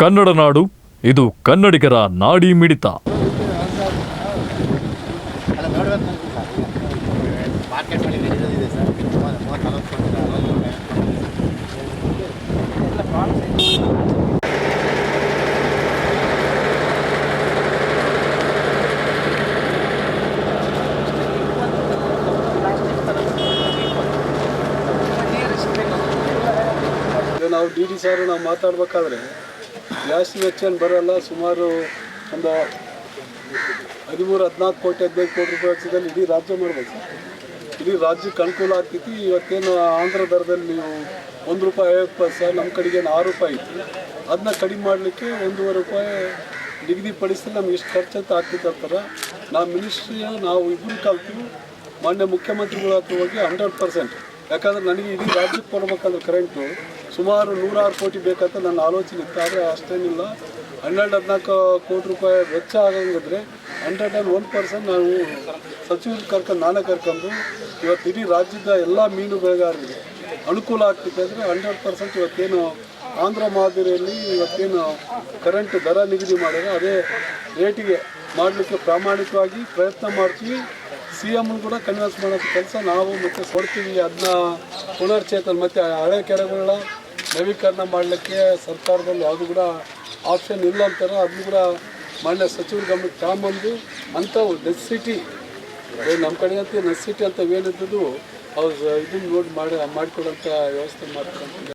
ಕನ್ನಡ ನಾಡು ಇದು ಕನ್ನಡಿಗರ ನಾಡಿ ಮಿಡಿತ. ನಾವು ಡಿ ಡಿ ಸರ್ ನಾವು ಮಾತಾಡ್ಬೇಕಾದ್ರೆ ಜಾಸ್ತಿ ವೆಚ್ಚ ಬರೋಲ್ಲ, ಸುಮಾರು ಒಂದು ಹದಿಮೂರು, ಹದಿನಾಲ್ಕು ಕೋಟಿ, ಹದಿನೈದು ಕೋಟಿ ರೂಪಾಯಿ ವೆಚ್ಚದಲ್ಲಿ ಇಡೀ ರಾಜ್ಯ ಮಾಡ್ಬೇಕು ಇಡೀ ರಾಜ್ಯಕ್ಕೆ ಅನುಕೂಲ ಆಗ್ತೈತಿ. ಇವತ್ತೇನು ಆಂಧ್ರ ದರದಲ್ಲಿ ನೀವು ಒಂದು ರೂಪಾಯಿ ಐವತ್ತು ಪೈಸೆ ನಮ್ಮ ಕಡೆಗೆ ಆರು ರೂಪಾಯಿ ಇತ್ತು ಅದನ್ನ ಕಡಿಮೆ ಮಾಡಲಿಕ್ಕೆ ಒಂದೂವರೆ ರೂಪಾಯಿ ನಿಗದಿಪಡಿಸಿ ನಮ್ಗೆ ಇಷ್ಟು ಖರ್ಚು ಅಂತ ಆಗ್ತೈತೆ ಅಂತಾರೆ ನಾವು ಮಿನಿಸ್ಟ್ರಿಯ ನಾವು ಇಬ್ಬರು ಕಲ್ತೀವಿ. ಮಾನ್ಯ ಮುಖ್ಯಮಂತ್ರಿಗಳ ಹತ್ರ ಹೋಗಿ ಹಂಡ್ರೆಡ್ ಪರ್ಸೆಂಟ್ ಯಾಕಂದ್ರೆ ನನಗೆ ಇಡೀ ರಾಜ್ಯಕ್ಕೆ ಕೊಡ್ಬೇಕಂದ್ರೆ ಕರೆಂಟು ಸುಮಾರು ನೂರಾರು ಕೋಟಿ ಬೇಕಂತ ನನ್ನ ಆಲೋಚನೆ ಇತ್ತು. ಆದರೆ ಅಷ್ಟೇನಿಲ್ಲ. ಹನ್ನೆರಡು, ಹದಿನಾಲ್ಕು ಕೋಟಿ ರೂಪಾಯಿ ವೆಚ್ಚ ಆಗಂಗಿದ್ರೆ ಹಂಡ್ರೆಡ್ ಆ್ಯಂಡ್ ಒನ್ ಪರ್ಸೆಂಟ್ ನಾವು ಸಚಿವರು ಕರ್ಕೊಂಡು, ನಾನೇ ಕರ್ಕೊಂಡು ಇವತ್ತು ಇಡೀ ರಾಜ್ಯದ ಎಲ್ಲ ಮೀನು ಬೆಳೆಗಾರರಿಗೆ ಅನುಕೂಲ ಆಗ್ತಿತ್ತು ಅಂದರೆ ಹಂಡ್ರೆಡ್ ಪರ್ಸೆಂಟ್ ಇವತ್ತೇನು ಆಂಧ್ರ ಮಾದರಿಯಲ್ಲಿ ಇವತ್ತೇನು ಕರೆಂಟ್ ದರ ನಿಗದಿ ಮಾಡಿದ್ರೆ ಅದೇ ರೇಟಿಗೆ ಮಾಡಲಿಕ್ಕೆ ಪ್ರಾಮಾಣಿಕವಾಗಿ ಪ್ರಯತ್ನ ಮಾಡ್ತೀವಿ. ಸಿ ಎಮ್ನ ಕೂಡ ಕನ್ವಿನ್ಸ್ ಮಾಡೋ ಕೆಲಸ. ನಾವು ಮತ್ತೆ ಕೊಡ್ತೀವಿ ಅದನ್ನ ಪುನರ್ಚೇತನ, ಮತ್ತು ಹಳೆ ಕೆರೆಗಳ ನವೀಕರಣ ಮಾಡಲಿಕ್ಕೆ ಸರ್ಕಾರದಲ್ಲಿ ಯಾವುದು ಕೂಡ ಆಪ್ಷನ್ ಇಲ್ಲ ಅಂತಾರೆ ಅದನ್ನು ಕೂಡ ಮಾನ್ಯ ಸಚಿವರ ಗಮನಕ್ಕೆ ತಗೊಂಬಂದು ಅಂಥವು ನೆಸಿಟಿ ನಮ್ಮ ಕಡೆ ಅಂತ ನೆಸಿಟಿ ಅಂತ ಏನಿದ್ದು ಅವ್ರು ಇದನ್ನು ನೋಡಿ ಮಾಡಿ, ಮಾಡಿಕೊಡೋಂಥ ವ್ಯವಸ್ಥೆ ಮಾಡ್ಕೊಂಡು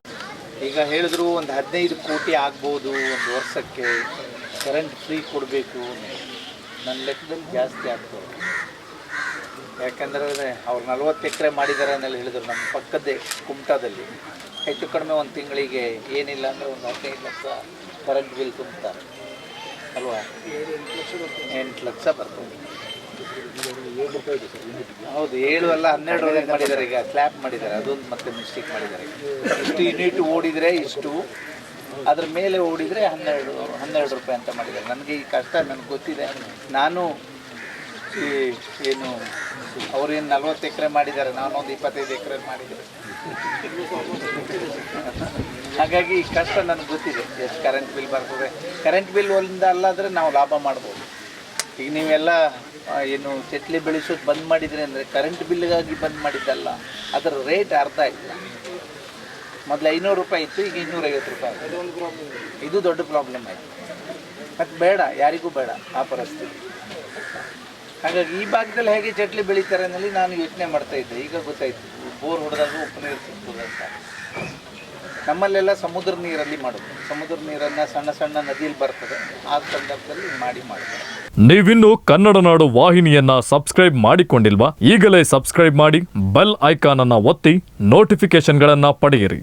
ಈಗ ಹೇಳಿದ್ರು ಒಂದು ಹದಿನೈದು ಕೋಟಿ ಆಗ್ಬೋದು ಒಂದು ವರ್ಷಕ್ಕೆ. ಕರೆಂಟ್ ಫ್ರೀ ಕೊಡಬೇಕು. ನನ್ನ ಲೆಕ್ಕದಲ್ಲಿ ಜಾಸ್ತಿ ಆಗ್ತದೆ ಯಾಕಂದರೆ ಅವ್ರು ನಲ್ವತ್ತು ಎಕರೆ ಮಾಡಿದ್ದಾರೆ ಅನ್ನೆಲ್ಲ ಹೇಳಿದ್ರು ನಮ್ಮ ಪಕ್ಕದ್ದೇ ಕುಮಟಾದಲ್ಲಿ. ಹೆಚ್ಚು ಕಡಿಮೆ ಒಂದು ತಿಂಗಳಿಗೆ ಏನಿಲ್ಲ ಅಂದರೆ ಒಂದು ಹದಿನೈದು ಲಕ್ಷ ಕರೆಂಟ್ ಬಿಲ್ ತುಂಬ್ತಾರೆ. ಅಲ್ವಾ? ಎಂಟು ಲಕ್ಷ ಬರ್ತದೆ. ಹೌದು, ಏಳು ಅಲ್ಲ, ಹನ್ನೆರಡು ವರೆಗೆ ಮಾಡಿದ್ದಾರೆ ಈಗ. ಸ್ಲ್ಯಾಪ್ ಮಾಡಿದ್ದಾರೆ. ಅದೊಂದು ಮತ್ತೆ ಮಿಸ್ಟೇಕ್ ಮಾಡಿದ್ದಾರೆ. ಇಷ್ಟು ಯೂನಿಟ್ ಓಡಿದರೆ ಇಷ್ಟು, ಅದ್ರ ಮೇಲೆ ಓಡಿದರೆ ಹನ್ನೆರಡು ಹನ್ನೆರಡು ರೂಪಾಯಿ ಅಂತ ಮಾಡಿದ್ದಾರೆ. ನನಗೆ ಈ ಕಷ್ಟ, ನನಗೆ ಗೊತ್ತಿದೆ. ನಾನು ಈ ಏನು ಅವ್ರೇನು ನಲ್ವತ್ತು ಎಕರೆ ಮಾಡಿದ್ದಾರೆ ನಾನೊಂದು ಇಪ್ಪತ್ತೈದು ಎಕರೆ ಮಾಡಿದ್ದಾರೆ ಹಾಗಾಗಿ ಕಷ್ಟ ನನಗೆ ಗೊತ್ತಿದೆ, ಎಷ್ಟು ಕರೆಂಟ್ ಬಿಲ್ ಬರ್ತದೆ. ಕರೆಂಟ್ ಬಿಲ್ ಒಂದು ಅಲ್ಲಾದರೆ ನಾವು ಲಾಭ ಮಾಡ್ಬೋದು. ಈಗ ನೀವೆಲ್ಲ ಏನು ಚಟ್ಲಿ ಬೆಳೆಸೋದು ಬಂದ್ ಮಾಡಿದ್ರಿ ಅಂದರೆ ಕರೆಂಟ್ ಬಿಲ್ಗಾಗಿ ಬಂದ್ ಮಾಡಿದ್ದಲ್ಲ, ಅದರ ರೇಟ್ ಅರ್ಧ ಇಲ್ಲ. ಮೊದಲು ಐನೂರು ರೂಪಾಯಿ ಇತ್ತು, ಈಗ ಇನ್ನೂರೈವತ್ತು ರೂಪಾಯಿ ಇದು ದೊಡ್ಡ ಪ್ರಾಬ್ಲಮ್ ಆಯಿತು. ಮತ್ತು ಬೇಡ, ಯಾರಿಗೂ ಬೇಡ ಆ ಪರಿಸ್ಥಿತಿ. ಹಾಗಾಗಿ ಈ ಭಾಗದಲ್ಲಿ ಹೇಗೆ ಚಟ್ಲಿ ಬೆಳೀತಾರೆ ಅನ್ನಲ್ಲಿ ನಾನು ಯೋಚನೆ ಮಾಡ್ತಾ ಇದ್ದೆ. ಈಗ ಗೊತ್ತಾಯ್ತು. ಬೋರ್ ಹೊಡೆದಾಗ ಉಪ್ಪು ನೀರು ಸಿಗ್ತದೆ ಅಂತ. ನಮ್ಮಲ್ಲೆಲ್ಲ ಸಮುದ್ರ ನೀರಲ್ಲಿ ಮಾಡೋದು. ಸಮುದ್ರ ನೀರನ್ನು ಸಣ್ಣ ಸಣ್ಣ ನದಿಯಲ್ಲಿ ಬರ್ತದೆ. ಆ ಸಂದರ್ಭದಲ್ಲಿ ಮಾಡಿ ಮಾಡ್ತಾರೆ ನೀವಿನ್ನು ಕನ್ನಡ ನಾಡು ವಾಹಿನಿಯನ್ನ ಸಬ್ಸ್ಕ್ರೈಬ್ ಮಾಡಿಕೊಂಡಿಲ್ವಾ? ಈಗಲೇ ಸಬ್ಸ್ಕ್ರೈಬ್ ಮಾಡಿ, ಬೆಲ್ ಐಕಾನ್ ಅನ್ನ ಒತ್ತಿ ನೋಟಿಫಿಕೇಶನ್ಗಳನ್ನ ಪಡೆಯಿರಿ.